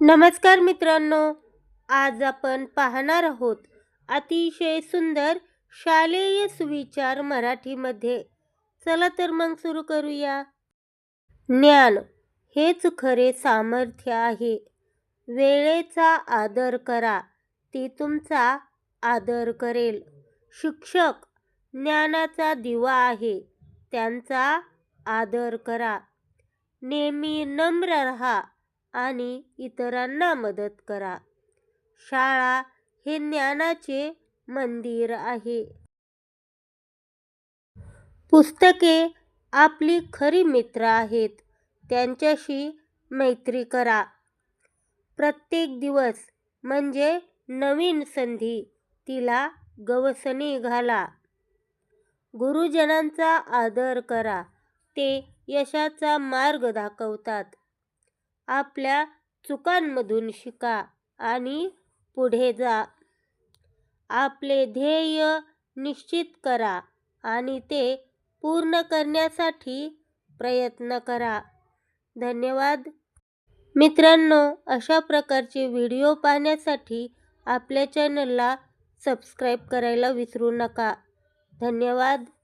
नमस्कार मित्रांनो आज आपण पाहणार आहोत अतिशय सुंदर शालेय सुविचार मराठीमध्ये. चला तर मग सुरू करूया. ज्ञान हेच खरे सामर्थ्य आहे. वेळेचा आदर करा ती तुमचा आदर करेल. शिक्षक ज्ञानाचा दिवा आहे त्यांचा आदर करा. नेहमी नम्र राहा. आणि इतरांना मदत करा. शाळा हे ज्ञानाचे मंदिर आहे. पुस्तके आपली खरी मित्र आहेत. त्यांच्याशी मैत्री करा. प्रत्येक दिवस म्हणजे नवीन संधी तिला गवसणी घाला. गुरुजनांचा आदर करा. ते यशाचा मार्ग दाखवतात. आपल्या चुकांमधून शिका आणि पुढे जा. आपले ध्येय निश्चित करा आणि ते पूर्ण करण्यासाठी प्रयत्न करा. धन्यवाद. मित्रांनो अशा प्रकारचे व्हिडिओ पाहण्यासाठी आपल्या चॅनलला सबस्क्राईब करायला विसरू नका. धन्यवाद.